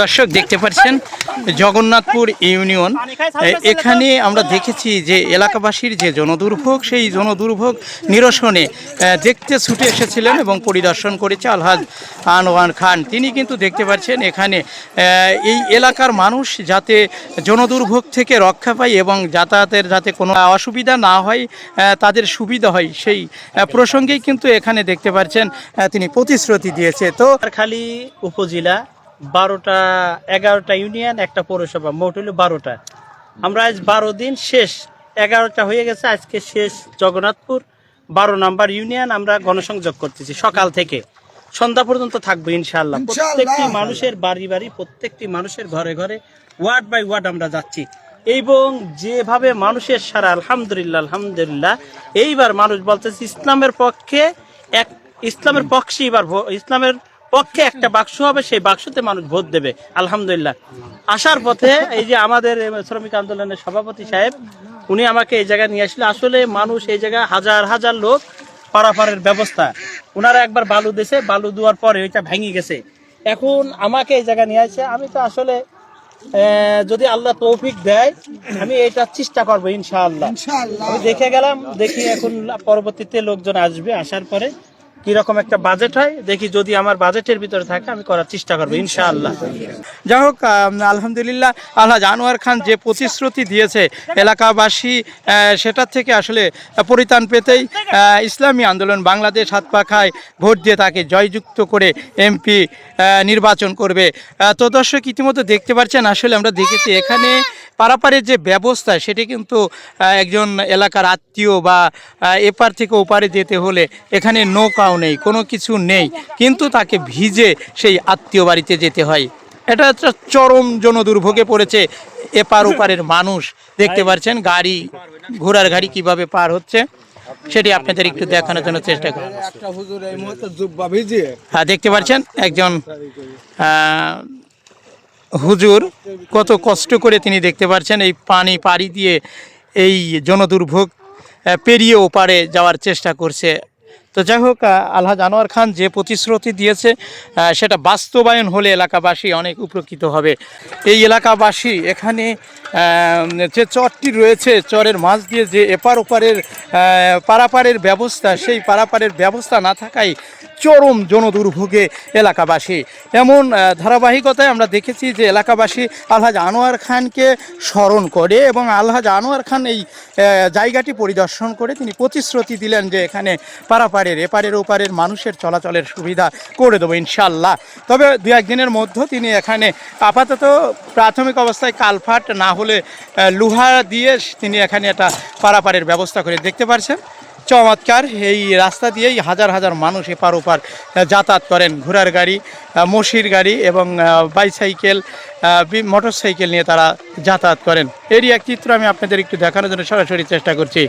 দর্শক, দেখতে পাচ্ছেন, জগন্নাথপুর ইউনিয়ন। এখানে আমরা দেখেছি যে এলাকাবাসীর যে জনদুর্ভোগ, সেই জনদুর্ভোগ নিরসনে দেখতে ছুটে এসেছিলেন এবং পরিদর্শন করেছে আলহাজ আনওয়ান খান। তিনি কিন্তু দেখতে পাচ্ছেন এখানে এই এলাকার মানুষ যাতে জনদুর্ভোগ থেকে রক্ষা পায় এবং যাতায়াতের যাতে কোনো অসুবিধা না হয় তাদের সুবিধা হয়, সেই প্রসঙ্গেই কিন্তু এখানে দেখতে পাচ্ছেন তিনি প্রতিশ্রুতি দিয়েছে। তো খালি উপজেলা বারোটা এগারোটা ইউনিয়ন একটা পৌরসভা মোট হলো বারোটা। আমরা আজ বারো দিন শেষ এগারোটা হয়ে গেছে আজকে শেষ জগন্নাথপুর বারো নাম্বার ইউনিয়ন আমরা গণসংযোগ করতেছি সকাল থেকে। সন্ধ্যা পর্যন্ত থাকব ইনশাল্লাহ প্রত্যেকটি মানুষের বাড়ি বাড়ি প্রত্যেকটি মানুষের ঘরে ঘরে ওয়ার্ড বাই ওয়ার্ড আমরা যাচ্ছি। এবং যেভাবে মানুষের সারা আলহামদুলিল্লাহ আলহামদুলিল্লাহ এইবার মানুষ বলতেছে ইসলামের পক্ষে এক ইসলামের পক্ষে এবার ইসলামের পক্ষে একটা বাক্স হবে সেই বাক্সতে মানুষ ভোট দেবে। আলহামদুলিল্লাহ। আসার পথে এই যে আমাদের শ্রমিক আন্দোলনের সভাপতি সাহেব উনি আমাকে এই জায়গায় নিয়ে আসলে আসলে মানুষ এই জায়গায় হাজার হাজার লোক পারাপারের ব্যবস্থা। ওনারা একবার বালু দিয়েছে বালু দেওয়ার পরে ওইটা ভেঙে গেছে। এখন আমাকে এই জায়গায় নিয়ে আসছে আমি তো আসলে আহ, যদি আল্লাহ তৌফিক দেয় আমি এটা চেষ্টা করব ইনশাআল্লাহ। আমি দেখে গেলাম দেখি এখন পরবর্তীতে লোকজন আসবে আসার পরে কীরকম একটা বাজেট হয়, দেখি যদি আমার বাজেটের ভিতরে থাকে, আমি করার চেষ্টা করব, ইনশাআল্লাহ। যাই হোক আলহামদুলিল্লাহ, আল্লাহ জানোয়ার খান যে প্রতিশ্রুতি দিয়েছে এলাকাবাসী সেটার থেকে আসলে পরিত্রাণ পেতেই ইসলামী আন্দোলন বাংলাদেশ হাত পাখায় ভোট দিয়ে তাকে জয়যুক্ত করে এমপি নির্বাচন করবে। তো দর্শক, ইতিমধ্যে দেখতে পাচ্ছেন, আসলে আমরা দেখেছি এখানে পারাপারের যে ব্যবস্থা সেটি কিন্তু একজন এলাকার আত্মীয় বা এপার থেকে ওপারে যেতে হলে এখানে নৌকাও নেই কোনো কিছু নেই। কিন্তু তাকে ভিজে সেই আত্মীয় বাড়িতে যেতে হয়। এটা একটা চরম জনদুর্ভোগে পড়েছে এপার ওপারের মানুষ। দেখতে পাচ্ছেন গাড়ি ঘোড়ার গাড়ি কীভাবে পার হচ্ছে সেটি আপনাদের একটু দেখানোর জন্য চেষ্টা করি হ্যাঁ দেখতে পাচ্ছেন একজন আহ, হুজুর কত কষ্ট করে তিনি দেখতে পাচ্ছেন এই পানি পাড়ি দিয়ে এই জনদুর্ভোগ পেরিয়ে ওপারে যাওয়ার চেষ্টা করছে। তো যাই হোক আহ, আলহাজ আনোয়ার খান যে প্রতিশ্রুতি দিয়েছে সেটা বাস্তবায়ন হলে এলাকাবাসী অনেক উপকৃত হবে। এই এলাকাবাসী এখানে যে চরটি রয়েছে চরের মাছ দিয়ে যে এপার ওপারের পারাপারের ব্যবস্থা সেই পারাপারের ব্যবস্থা না থাকায় চরম জনদুর্ভোগে এলাকাবাসী। এমন ধারাবাহিকতায় আমরা দেখেছি যে এলাকাবাসী আলহাজ আনোয়ার খানকে স্মরণ করে এবং আলহাজ আনোয়ার খান এই জায়গাটি পরিদর্শন করে তিনি প্রতিশ্রুতি দিলেন যে এখানে পারাপারের, এপারের ওপারের মানুষের চলাচলের সুবিধা করে দেবো ইনশাল্লাহ। তবে দু একদিনের মধ্যে তিনি এখানে আপাতত প্রাথমিক অবস্থায় কালফাট না হলে লোহা দিয়ে তিনি এখানে একটা পারাপারের ব্যবস্থা করে, দেখতে পারছেন? চমৎকার। এই রাস্তা দিয়েই হাজার হাজার মানুষ এপার ওপার যাতায়াত করেন। ঘোড়ার গাড়ি মসির গাড়ি এবং বাইসাইকেল মোটরসাইকেল নিয়ে তারা যাতায়াত করেন। এরই এক চিত্র আমি আপনাদের একটু দেখানোর জন্য সরাসরি চেষ্টা করছি।